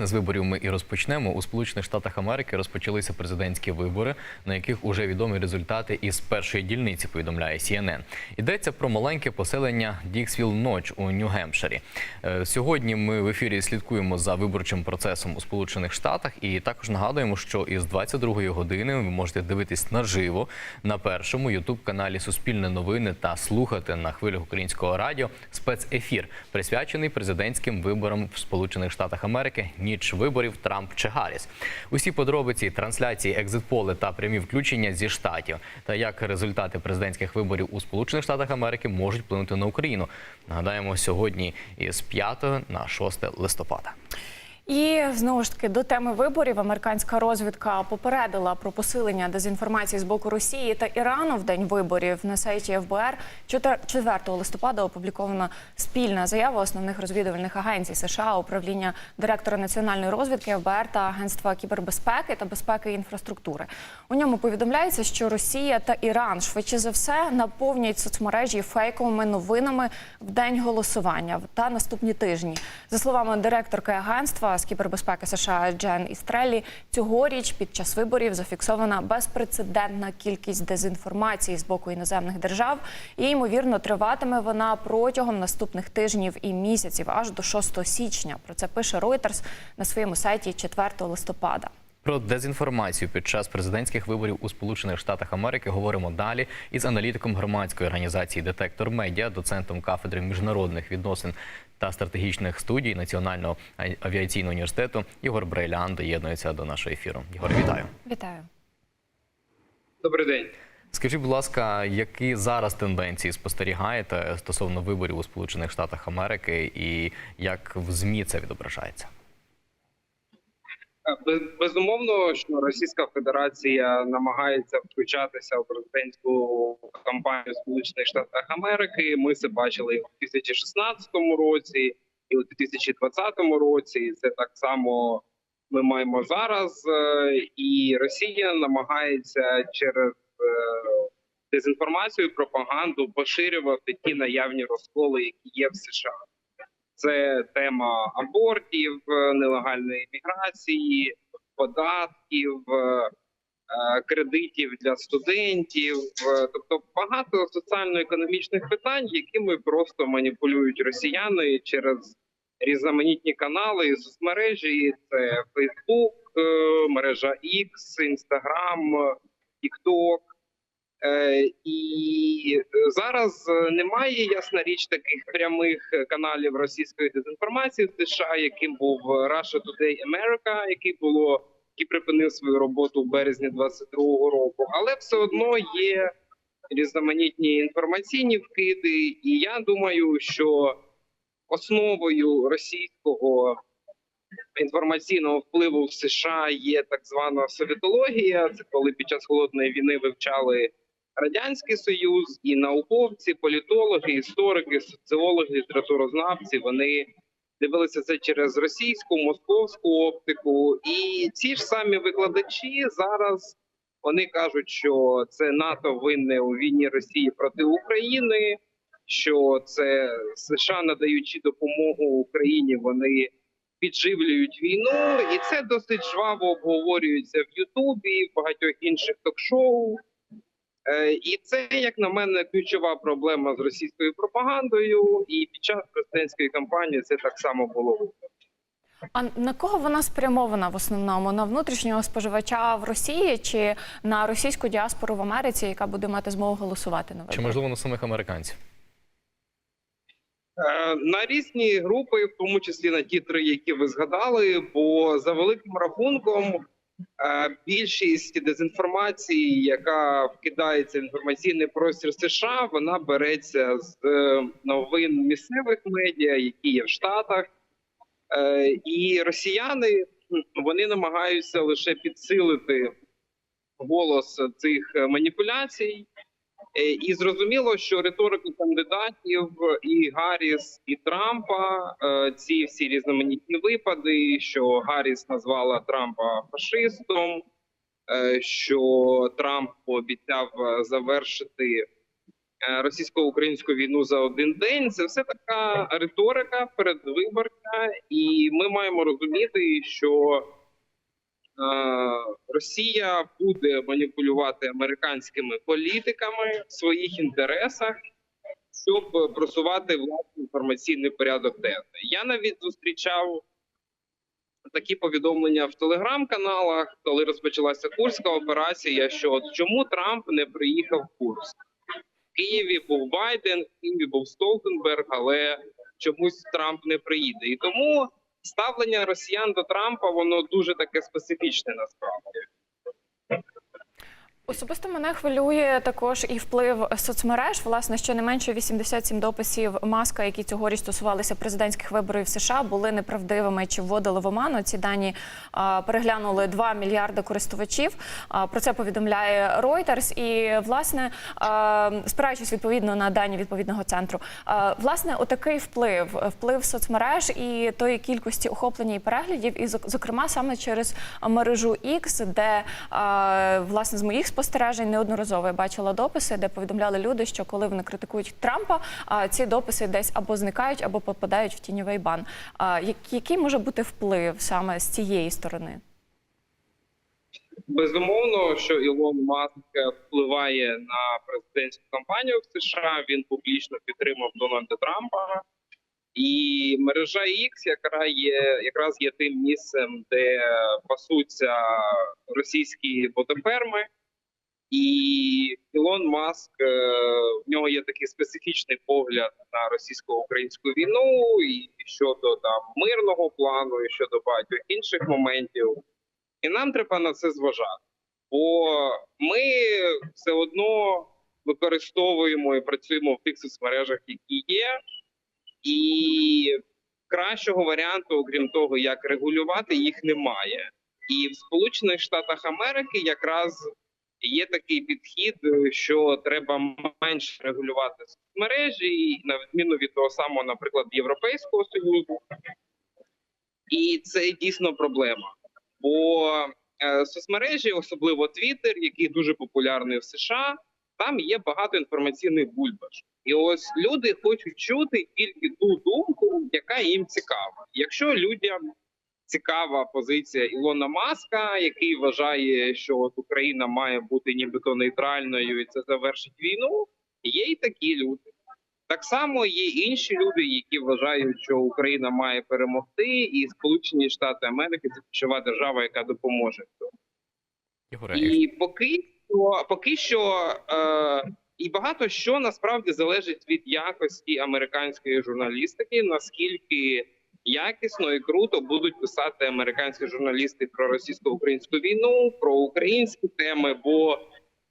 власне з виборів ми і розпочнемо. У Сполучених Штатах Америки розпочалися президентські вибори, на яких уже відомі результати із першої дільниці. Повідомляє CNN. Йдеться про маленьке поселення Діксвіл Ноч у Нью-Гемпширі. Е, Сьогодні ми в ефірі слідкуємо за виборчим процесом у Сполучених Штатах і також нагадуємо, що із 22-ї години ви можете дивитись наживо на першому ютуб каналі Суспільне новини та слухати на хвилях українського радіо спецефір, присвячений президентським виборам в Сполучених Штатах Америки. Ніч виборів Трамп чи Гарріс. Усі подробиці трансляції, екзитполи та прямі включення зі штатів та як результати президентських виборів у Сполучених Штатах Америки можуть вплинути на Україну. Нагадаємо, сьогодні із 5 на 6 листопада. І знову ж таки до теми виборів американська розвідка попередила про посилення дезінформації з боку Росії та Ірану в день виборів на сайті ФБР. 4 листопада опублікована спільна заява основних розвідувальних агенцій США, управління директора національної розвідки ФБР та Агентства кібербезпеки та безпеки інфраструктури. У ньому повідомляється, що Росія та Іран швидше за все наповнять соцмережі фейковими новинами в день голосування та наступні тижні. За словами директорки агентства з кібербезпеки США Джен Істрелі, цьогоріч під час виборів зафіксована безпрецедентна кількість дезінформації з боку іноземних держав, і ймовірно триватиме вона протягом наступних тижнів і місяців, аж до 6 січня. Про це пише Reuters на своєму сайті 4 листопада. Про дезінформацію під час президентських виборів у Сполучених Штатах Америки говоримо далі із аналітиком громадської організації Детектор Медіа, доцентом кафедри міжнародних відносин та стратегічних студій Національного авіаційного університету Ігор Брейлян доєднується до нашого ефіру. Ігор, вітаю. Вітаю. Добрий день. Скажіть, будь ласка, які зараз тенденції спостерігаєте стосовно виборів у Сполучених Штатах Америки, і як в змі це відображається? Без- Безумовно, що Російська Федерація намагається включатися в президентську кампанію Сполучених Штатів Америки. Ми це бачили і у 2016 році, і у 2020 році. Це так само ми маємо зараз. Е, І Росія намагається через е, дезінформацію, пропаганду поширювати ті наявні розколи, які є в США. Це тема абортів, е, нелегальної міграції, податків, е, е, кредитів для студентів, тобто багато соціально-економічних питань, якими просто маніпулюють росіяни через різноманітні канали і соцмережі. Це Facebook, мережа X, Instagram, TikTok. Е, І зараз е, немає ясна річ таких прямих каналів російської дезінформації в США, яким був Russia Today America, який було який припинив свою роботу в березні 22-го року, але все одно є різноманітні інформаційні вкиди, і я думаю, що основою російського інформаційного впливу в США є так звана совітологія. Це коли під час холодної війни вивчали радянський союз, і науковці, політологи, історики, соціологи, літературознавці вони дивилися це через російську, московську оптику. І ці ж самі викладачі зараз вони кажуть, що це НАТО винне у війні Росії проти України. Що це США надаючи допомогу Україні, вони підживлюють війну, і це досить жваво обговорюється в Ютубі, в багатьох інших ток-шоу. Е, І це, як на мене, ключова проблема з російською пропагандою. І під час президентської кампанії це так само було. А на кого вона спрямована в основному? На внутрішнього споживача в Росії чи на російську діаспору в Америці, яка буде мати змогу голосувати на виборах? Чи можливо на самих американців? Е, На різні групи, в тому числі на ті три, які ви згадали, бо за великим рахунком більшість дезінформації, яка вкидається в інформаційний простір США, вона береться з е, новин місцевих медіа, які є в Штатах. Е, І росіяни вони намагаються лише підсилити голос цих е, маніпуляцій. Е, І зрозуміло, що риторика кандидатів і Гарріс, і Трампа е, ці всі різноманітні випади, що Гарріс назвала Трампа фашистом, е, що Трамп пообіцяв завершити російсько-українську війну за один день. Це все така риторика передвиборця, і ми маємо розуміти, що Росія буде маніпулювати американськими політиками в своїх інтересах, щоб просувати власний інформаційний порядок денний. Я навіть зустрічав такі повідомлення в телеграм-каналах, коли розпочалася курська операція. Що от чому Трамп не приїхав в Курск? В Києві був Байден, в Києві був Столтенберг, але чомусь Трамп не приїде. І тому ставлення росіян до Трампа воно дуже таке специфічне насправді. Особисто мене хвилює також і вплив соцмереж. Власне, щонайменше 87 дописів маска, які цьогоріч стосувалися президентських виборів США, були неправдивими чи вводили в оману. Ці дані а, переглянули 2 мільярди користувачів. А, про це повідомляє Reuters. І власне, а, спираючись відповідно на дані відповідного центру, а, власне, отакий вплив, вплив соцмереж і тої кількості охоплення і переглядів, і зок- зокрема саме через мережу X, де а, власне з моїх спостережень неодноразово я бачила дописи, де повідомляли люди, що коли вони критикують Трампа, ці дописи десь або зникають, або попадають в тіньовий бан. Який може бути вплив саме з цієї сторони? Безумовно, що Ілон Маск впливає на президентську кампанію в США. Він публічно підтримав Дональда Трампа, і мережа X яка є якраз є тим місцем, де пасуться російські ботоферми. І Ілон Маск е, в нього є такий специфічний погляд на російсько-українську війну, і щодо там мирного плану, і щодо багатьох інших моментів. І нам треба на це зважати. Бо ми все одно використовуємо і працюємо в тих соцмережах, які є, і кращого варіанту, окрім того, як регулювати, їх немає. І в Сполучених Штатах Америки якраз є такий підхід, що треба менше регулювати соцмережі, на відміну від того самого, наприклад, Європейського союзу. І це дійсно проблема. Бо е, соцмережі, особливо Twitter, який дуже популярний в США, там є багато інформаційних бульбаш. І ось люди хочуть чути тільки ту думку, яка їм цікава. Якщо людям цікава позиція Ілона Маска, який вважає, що от Україна має бути нібито нейтральною і це завершить війну, є і такі люди. Так само є інші люди, які вважають, що Україна має перемогти, і Сполучені Штати Америки це ключова держава, яка допоможе. в цьому. І поки що, поки що е, і багато що насправді залежить від якості американської журналістики, наскільки якісно і круто будуть писати американські журналісти про російсько-українську війну, про українські теми. Бо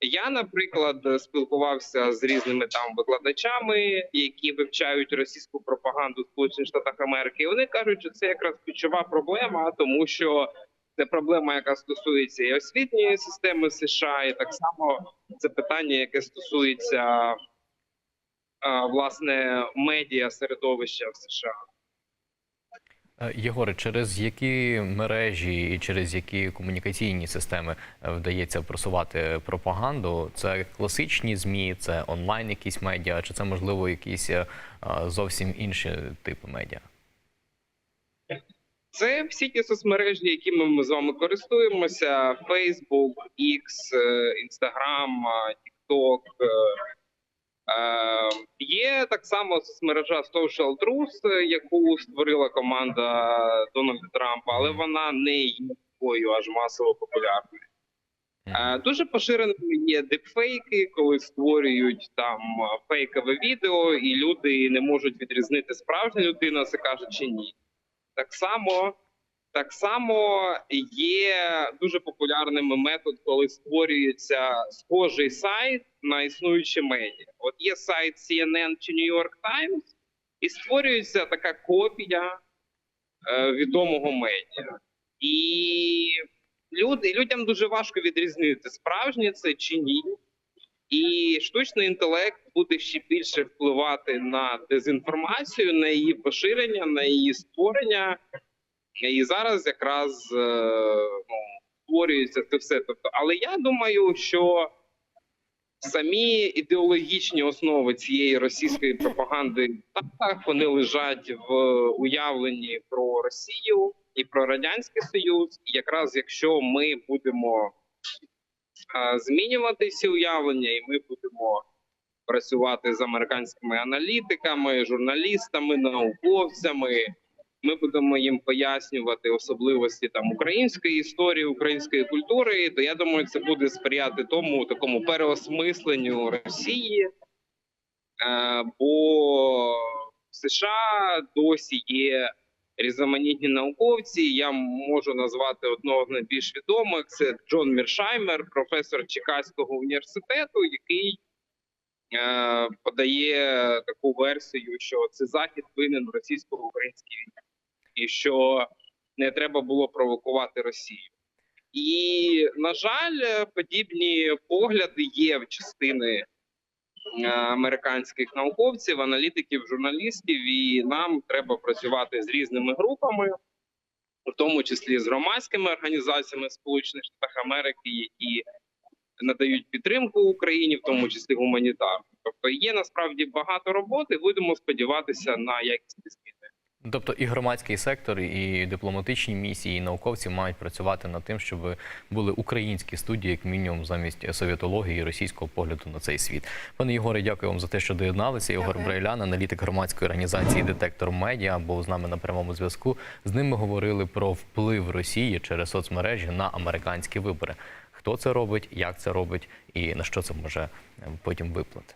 я, наприклад, спілкувався з різними там викладачами, які вивчають російську пропаганду в Сполучених Штатах Америки. І вони кажуть, що це якраз ключова проблема, тому що це проблема, яка стосується і освітньої системи США, і так само це питання, яке стосується власне медіа середовища в США. Е, Єгоре, через які мережі і через які комунікаційні системи е, вдається просувати пропаганду? Це класичні змі, це онлайн якісь медіа, чи це можливо якісь е, зовсім інші типи медіа? Це всі ті соцмережі, якими ми з вами користуємося: Facebook, X, Instagram, TikTok. Е, е, Є так само соцмережа Social Truth, е, яку створила команда Дональда Трампа, але вона не є такою аж масово популярною. Е, Дуже поширеними є дипфейки, коли створюють там е, фейкове відео, і люди не можуть відрізнити справжня людина, це каже чи ні. Так само, так само є дуже популярним метод, коли створюється схожий сайт на існуючі медіа. От є сайт CNN чи New York Times, і створюється така копія е, відомого медіа. І люди, людям дуже важко відрізнити, справжнє це чи ні. І штучний інтелект буде ще більше впливати на дезінформацію, на її поширення, на її створення. І зараз якраз е, ну, створюється це все. Тобто, але я думаю, що самі ідеологічні основи цієї російської пропаганди так вони лежать в уявленні про Росію і про радянський Союз. І якраз якщо ми будемо е, змінювати ці уявлення, і ми будемо працювати з американськими аналітиками, журналістами, науковцями. Ми будемо їм пояснювати особливості там української історії, української культури. То я думаю, це буде сприяти тому такому переосмисленню Росії, Е, бо в США досі є різноманітні науковці. Я можу назвати одного з найбільш відомих: це Джон Міршаймер, професор Чикаського університету, який е, подає таку версію, що це захід винен російсько-українській війні, і що не треба було провокувати Росію. І на жаль, подібні погляди є в частини е, американських науковців, аналітиків, журналістів, і нам треба працювати з різними групами, в тому числі з громадськими організаціями Сполучених Штатів Америки, які надають підтримку Україні, в тому числі гуманітарну. Тобто є насправді багато роботи. Будемо сподіватися на якісні зміни. Тобто і громадський сектор, і дипломатичні місії, і науковці мають працювати над тим, щоб були українські студії, як мінімум, замість совєтології і російського погляду на цей світ. Пане Єгоре, дякую вам за те, що доєдналися. Дякую. Брайлян, аналітик громадської організації Детектор Медіа, був з нами на прямому зв'язку. З ним ми говорили про вплив Росії через соцмережі на американські вибори. Хто це робить, як це робить і на що це може потім виплати.